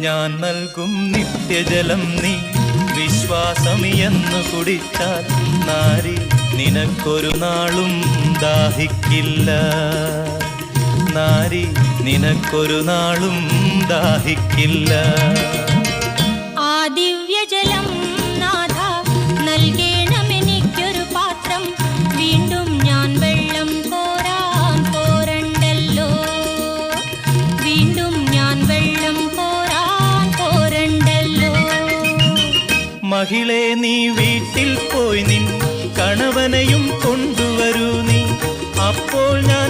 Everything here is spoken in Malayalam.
ഞാൻ നൽകും നിത്യജലം നീ. വിശ്വാസം എന്ന് കുടിച്ചാൽ നാരി നിനക്കൊരു നാളും ദാഹിക്കില്ല. നാരി നിനക്കൊരു നാളും ദാഹിക്കില്ല. ആ ദിവ്യജലം നാഥ പാത്രം. വീണ്ടും ഞാൻ വെള്ളം കോരാൻ പോരണ്ടല്ലോ. വീണ്ടും മഹിളെ നീ വീട്ടിൽ പോയി നിൻ കണവനെയും കൊണ്ടുവരൂ നീ. അപ്പോൾ ഞാൻ